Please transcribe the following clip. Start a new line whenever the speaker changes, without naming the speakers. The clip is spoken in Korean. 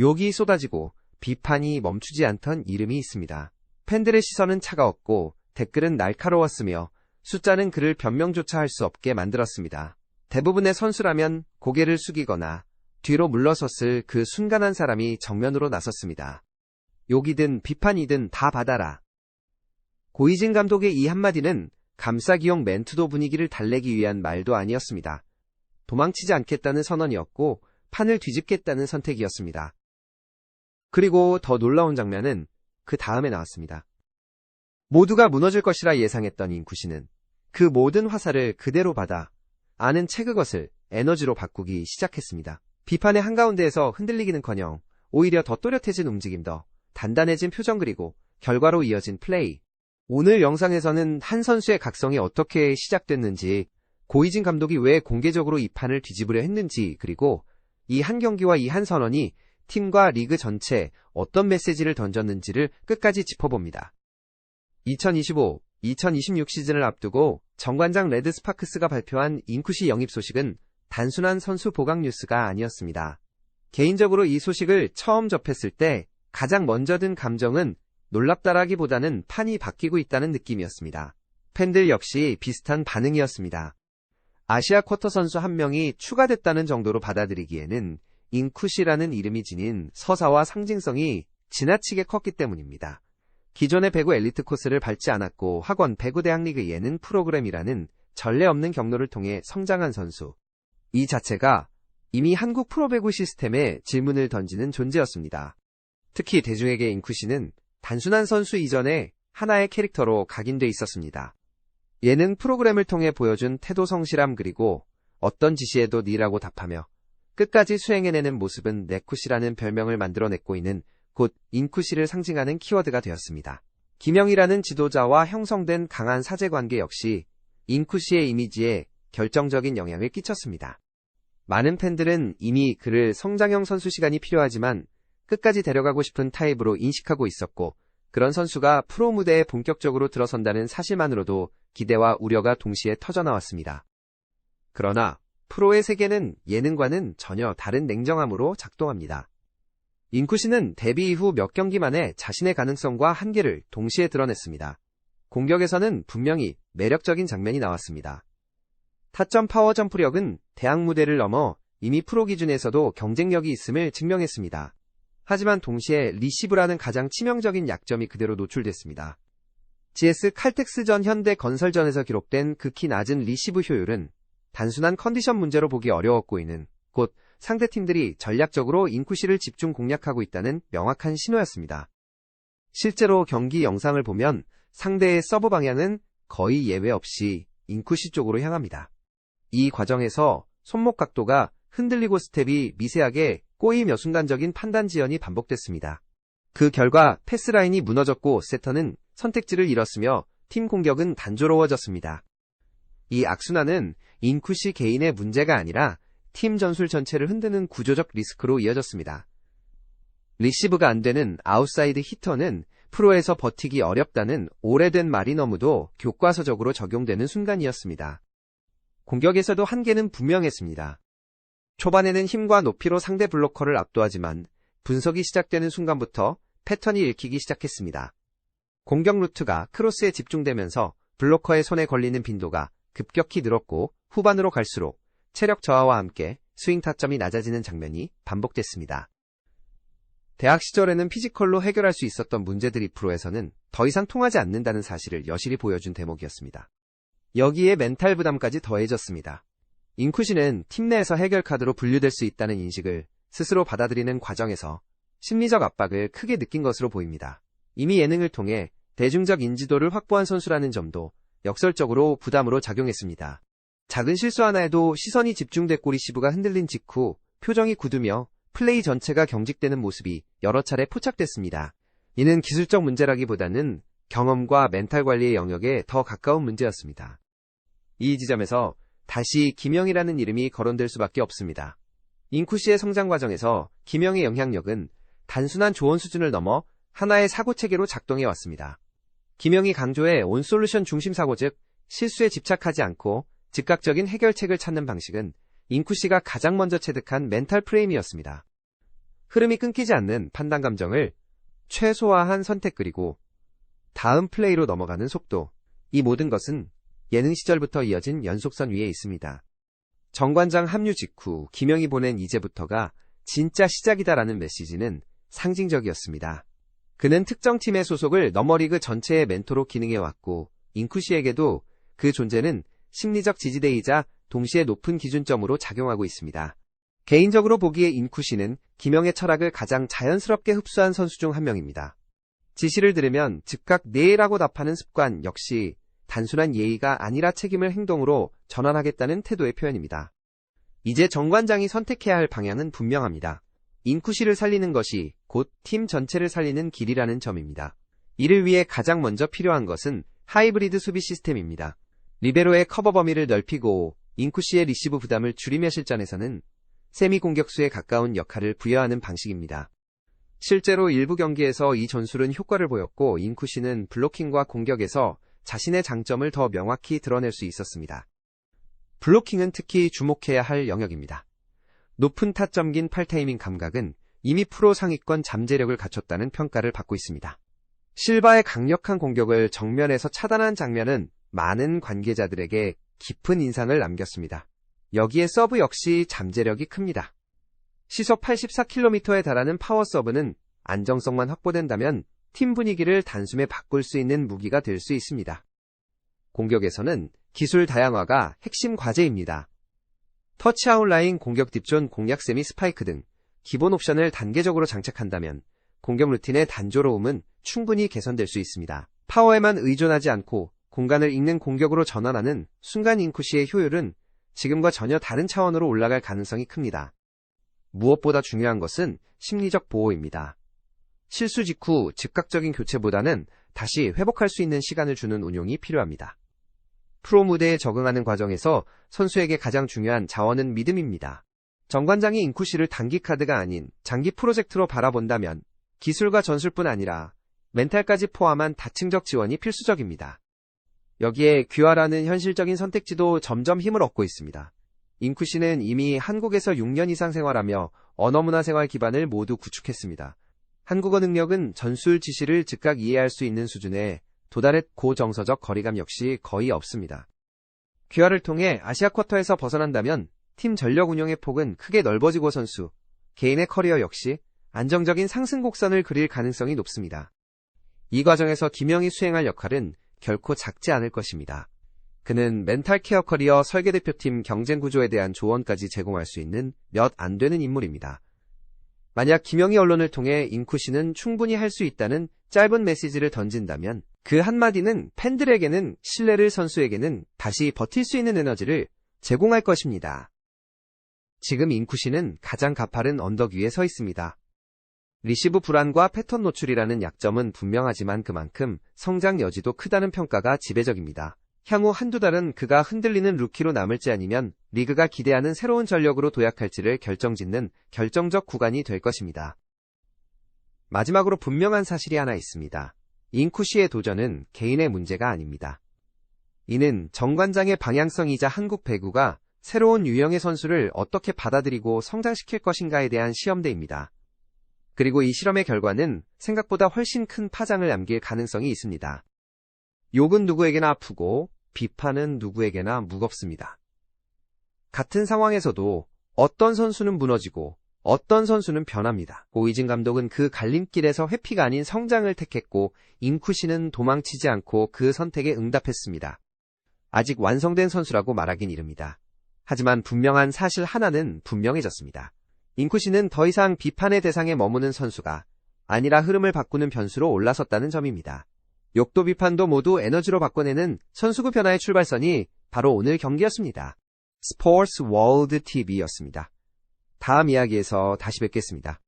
욕이 쏟아지고 비판이 멈추지 않던 이름이 있습니다. 팬들의 시선은 차가웠고 댓글은 날카로웠으며 숫자는 그를 변명조차 할 수 없게 만들었습니다. 대부분의 선수라면 고개를 숙이거나 뒤로 물러섰을 그 순간 한 사람이 정면으로 나섰습니다. 욕이든 비판이든 다 받아라. 고이진 감독의 이 한마디는 감싸기용 멘트도 분위기를 달래기 위한 말도 아니었습니다. 도망치지 않겠다는 선언이었고 판을 뒤집겠다는 선택이었습니다. 그리고 더 놀라운 장면은 그 다음에 나왔습니다. 모두가 무너질 것이라 예상했던 인쿠시는 그 모든 화살을 그대로 받아 아는 채 그것을 에너지로 바꾸기 시작했습니다. 비판의 한가운데에서 흔들리기는커녕 오히려 더 또렷해진 움직임 더 단단해진 표정 그리고 결과로 이어진 플레이. 오늘 영상에서는 한 선수의 각성이 어떻게 시작됐는지 고이진 감독이 왜 공개적으로 이 판을 뒤집으려 했는지 그리고 이 한 경기와 이 한 선언이 팀과 리그 전체에 어떤 메시지를 던졌는지를 끝까지 짚어봅니다. 2025, 2026 시즌을 앞두고 정관장 레드스파크스가 발표한 인쿠시 영입 소식은 단순한 선수 보강 뉴스가 아니었습니다. 개인적으로 이 소식을 처음 접했을 때 가장 먼저 든 감정은 놀랍다라기보다는 판이 바뀌고 있다는 느낌이었습니다. 팬들 역시 비슷한 반응이었습니다. 아시아 쿼터 선수 한 명이 추가됐다는 정도로 받아들이기에는 인쿠시라는 이름이 지닌 서사와 상징성이 지나치게 컸기 때문입니다. 기존의 배구 엘리트 코스를 밟지 않았고 학원 배구 대학 리그 예능 프로그램이라는 전례 없는 경로를 통해 성장한 선수. 이 자체가 이미 한국 프로배구 시스템에 질문을 던지는 존재였습니다. 특히 대중에게 인쿠시는 단순한 선수 이전에 하나의 캐릭터로 각인돼 있었습니다. 예능 프로그램을 통해 보여준 태도 성실함 그리고 어떤 지시에도 니라고 답하며 끝까지 수행해내는 모습은 네쿠시라는 별명을 만들어냈고 있는 곧 인쿠시를 상징하는 키워드가 되었습니다. 김영이라는 지도자와 형성된 강한 사제관계 역시 인쿠시의 이미지에 결정적인 영향을 끼쳤습니다. 많은 팬들은 이미 그를 성장형 선수 시간이 필요하지만 끝까지 데려가고 싶은 타입으로 인식하고 있었고 그런 선수가 프로 무대에 본격적으로 들어선다는 사실만으로도 기대와 우려가 동시에 터져나왔습니다. 그러나 프로의 세계는 예능과는 전혀 다른 냉정함으로 작동합니다. 인쿠시는 데뷔 이후 몇 경기 만에 자신의 가능성과 한계를 동시에 드러냈습니다. 공격에서는 분명히 매력적인 장면이 나왔습니다. 타점 파워 점프력은 대학 무대를 넘어 이미 프로 기준에서도 경쟁력이 있음을 증명했습니다. 하지만 동시에 리시브라는 가장 치명적인 약점이 그대로 노출됐습니다. GS 칼텍스전 현대 건설전에서 기록된 극히 낮은 리시브 효율은 단순한 컨디션 문제로 보기 어려웠고 이는 곧 상대 팀들이 전략적으로 인쿠시를 집중 공략하고 있다는 명확한 신호였습니다. 실제로 경기 영상을 보면 상대의 서브 방향은 거의 예외 없이 인쿠시 쪽으로 향합니다. 이 과정에서 손목 각도가 흔들리고 스텝이 미세하게 꼬이며 순간적인 판단 지연이 반복됐습니다. 그 결과 패스라인이 무너졌고 세터는 선택지를 잃었으며 팀 공격은 단조로워졌습니다. 이 악순환은 인쿠시 개인의 문제가 아니라 팀 전술 전체를 흔드는 구조적 리스크로 이어졌습니다. 리시브가 안 되는 아웃사이드 히터는 프로에서 버티기 어렵다는 오래된 말이 너무도 교과서적으로 적용되는 순간이었습니다. 공격에서도 한계는 분명했습니다. 초반에는 힘과 높이로 상대 블로커를 압도하지만 분석이 시작되는 순간부터 패턴이 읽히기 시작했습니다. 공격 루트가 크로스에 집중되면서 블로커의 손에 걸리는 빈도가 급격히 늘었고 후반으로 갈수록 체력 저하와 함께 스윙 타점이 낮아지는 장면이 반복됐습니다. 대학 시절에는 피지컬로 해결할 수 있었던 문제들이 프로에서는 더 이상 통하지 않는다는 사실을 여실히 보여준 대목이었습니다. 여기에 멘탈 부담까지 더해졌습니다. 인쿠시는 팀 내에서 해결 카드로 분류될 수 있다는 인식을 스스로 받아들이는 과정에서 심리적 압박을 크게 느낀 것으로 보입니다. 이미 예능을 통해 대중적 인지도를 확보한 선수라는 점도 역설적으로 부담으로 작용했습니다. 작은 실수 하나에도 시선이 집중됐고 리시브가 흔들린 직후 표정이 굳으며 플레이 전체가 경직되는 모습이 여러 차례 포착됐습니다. 이는 기술적 문제라기보다는 경험과 멘탈 관리의 영역에 더 가까운 문제였습니다. 이 지점에서 다시 김영이라는 이름이 거론될 수밖에 없습니다. 인쿠 씨의 성장 과정에서 김영의 영향력은 단순한 조언 수준을 넘어 하나의 사고 체계로 작동해 왔습니다. 김영이 강조해 온솔루션 중심 사고 즉 실수에 집착하지 않고 즉각적인 해결책을 찾는 방식은 인쿠 씨가 가장 먼저 체득한 멘탈 프레임이었습니다. 흐름이 끊기지 않는 판단 감정을 최소화한 선택 그리고 다음 플레이로 넘어가는 속도. 이 모든 것은 예능 시절부터 이어진 연속선 위에 있습니다. 정관장 합류 직후 김영이 보낸 이제부터가 진짜 시작이다라는 메시지는 상징적이었습니다. 그는 특정 팀의 소속을 너머리그 전체의 멘토로 기능해왔고 인쿠 씨에게도 그 존재는 심리적 지지대이자 동시에 높은 기준점으로 작용하고 있습니다. 개인적으로 보기에 인쿠 씨는 김영의 철학을 가장 자연스럽게 흡수한 선수 중 한 명입니다. 지시를 들으면 즉각 네라고 답하는 습관 역시 단순한 예의가 아니라 책임을 행동으로 전환하겠다는 태도의 표현입니다. 이제 정관장이 선택해야 할 방향은 분명합니다. 인쿠 씨를 살리는 것이 곧 팀 전체를 살리는 길이라는 점입니다. 이를 위해 가장 먼저 필요한 것은 하이브리드 수비 시스템입니다. 리베로의 커버 범위를 넓히고 인쿠 씨의 리시브 부담을 줄이며 실전에서는 세미 공격수에 가까운 역할을 부여하는 방식입니다. 실제로 일부 경기에서 이 전술은 효과를 보였고 인쿠 씨는 블로킹과 공격에서 자신의 장점을 더 명확히 드러낼 수 있었습니다. 블로킹은 특히 주목해야 할 영역입니다. 높은 타점 긴 팔타이밍 감각은 이미 프로 상위권 잠재력을 갖췄다는 평가를 받고 있습니다. 실바의 강력한 공격을 정면에서 차단한 장면은 많은 관계자들에게 깊은 인상을 남겼습니다. 여기에 서브 역시 잠재력이 큽니다. 시속 84km에 달하는 파워 서브는 안정성만 확보된다면 팀 분위기를 단숨에 바꿀 수 있는 무기가 될 수 있습니다. 공격에서는 기술 다양화가 핵심 과제입니다. 터치 아웃 라인 공격 딥존 공략 세미 스파이크 등 기본 옵션을 단계적으로 장착한다면 공격 루틴의 단조로움은 충분히 개선될 수 있습니다. 파워에만 의존하지 않고 공간을 읽는 공격으로 전환하는 순간 인쿠시의 효율은 지금과 전혀 다른 차원으로 올라갈 가능성이 큽니다. 무엇보다 중요한 것은 심리적 보호입니다. 실수 직후 즉각적인 교체보다는 다시 회복할 수 있는 시간을 주는 운용이 필요합니다. 프로 무대에 적응하는 과정에서 선수에게 가장 중요한 자원은 믿음입니다. 정관장이 인쿠시를 단기 카드가 아닌 장기 프로젝트로 바라본다면 기술과 전술뿐 아니라 멘탈까지 포함한 다층적 지원이 필수적입니다. 여기에 귀화라는 현실적인 선택지도 점점 힘을 얻고 있습니다. 인쿠 씨는 이미 한국에서 6년 이상 생활하며 언어 문화 생활 기반을 모두 구축했습니다. 한국어 능력은 전술 지시를 즉각 이해할 수 있는 수준에 도달했고 정서적 거리감 역시 거의 없습니다. 귀화를 통해 아시아 쿼터에서 벗어난다면 팀 전력 운영의 폭은 크게 넓어지고 선수, 개인의 커리어 역시 안정적인 상승 곡선을 그릴 가능성이 높습니다. 이 과정에서 김영이 수행할 역할은 결코 작지 않을 것입니다. 그는 멘탈 케어 커리어 설계 대표팀 경쟁 구조에 대한 조언까지 제공할 수 있는 몇 안 되는 인물입니다. 만약 김영희 언론을 통해 인쿠 씨는 충분히 할 수 있다는 짧은 메시지를 던진다면 그 한마디는 팬들에게는 신뢰를 선수에게는 다시 버틸 수 있는 에너지를 제공할 것입니다. 지금 인쿠 씨는 가장 가파른 언덕 위에 서 있습니다. 리시브 불안과 패턴 노출이라는 약점은 분명하지만 그만큼 성장 여지도 크다는 평가가 지배적입니다. 향후 한두 달은 그가 흔들리는 루키로 남을지 아니면 리그가 기대하는 새로운 전력으로 도약할지를 결정짓는 결정적 구간이 될 것입니다. 마지막으로 분명한 사실이 하나 있습니다. 인쿠시의 도전은 개인의 문제가 아닙니다. 이는 정관장의 방향성이자 한국 배구가 새로운 유형의 선수를 어떻게 받아들이고 성장시킬 것인가에 대한 시험대입니다. 그리고 이 실험의 결과는 생각보다 훨씬 큰 파장을 남길 가능성이 있습니다. 욕은 누구에게나 아프고 비판은 누구에게나 무겁습니다. 같은 상황에서도 어떤 선수는 무너지고 어떤 선수는 변합니다. 오이진 감독은 그 갈림길에서 회피가 아닌 성장을 택했고 인쿠시는 도망치지 않고 그 선택에 응답했습니다. 아직 완성된 선수라고 말하긴 이릅니다. 하지만 분명한 사실 하나는 분명해졌습니다. 인쿠시는 더 이상 비판의 대상에 머무는 선수가 아니라 흐름을 바꾸는 변수로 올라섰다는 점입니다. 욕도 비판도 모두 에너지로 바꿔내는 선수구 변화의 출발선이 바로 오늘 경기였습니다. 스포츠 월드 TV였습니다. 다음 이야기에서 다시 뵙겠습니다.